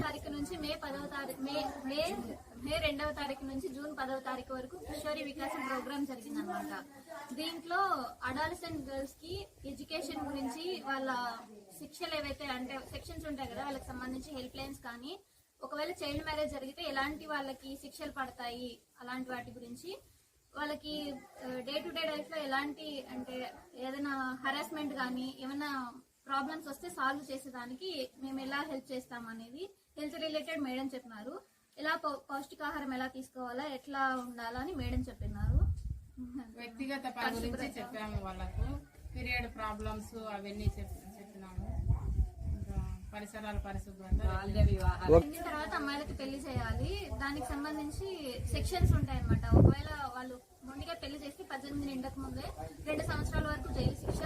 తారీఖు నుంచి మే పదవ తారీఖు మే మే మే రెండవ తారీఖు నుంచి జూన్ పదవ తారీఖు వరకు కిషోరి వికాసం ప్రోగ్రామ్ జరిగిందనమాట దీంట్లో అడాలసెంట్ గర్ల్స్కి ఎడ్యుకేషన్ గురించి వాళ్ళ శిక్షలు ఏవైతే అంటే సెక్షన్స్ ఉంటాయి కదా వాళ్ళకి సంబంధించి హెల్ప్ లైన్స్ కానీ ఒకవేళ చైల్డ్ మ్యారేజ్ జరిగితే ఎలాంటి వాళ్ళకి శిక్షలు పడతాయి అలాంటి వాటి గురించి వాళ్ళకి డే టు డే లైఫ్లో ఎలాంటి అంటే ఏదైనా హరాస్మెంట్ కానీ ఏమైనా ప్రాబ్లమ్స్ వస్తే సాల్వ్ చేసేదానికి మేము ఎలా హెల్ప్ చేస్తాం అనేది హెల్త్ రిలేటెడ్ మేడం చెప్పినారు. ఎలా పౌష్టికాహారం ఎలా తీసుకోవాలా ఎట్లా ఉండాలా అని మేడం చెప్పినారు. వ్యక్తిగత గురించి చెప్పాము వాళ్ళకు. పీరియడ్ ప్రాబ్లమ్స్ అవన్నీ చెప్- చెప్పినాము. పరిసరాల పరిశుభ్రత. తర్వాత అమ్మాయిలకి పెళ్ళి చేయాలి. దానికి సంబంధించి సెక్షన్స్ ఉంటాయి అనమాట ఒకవేళ వాళ్ళు ముందే రెండు సంవత్సరాల వరకు జైలు శిక్ష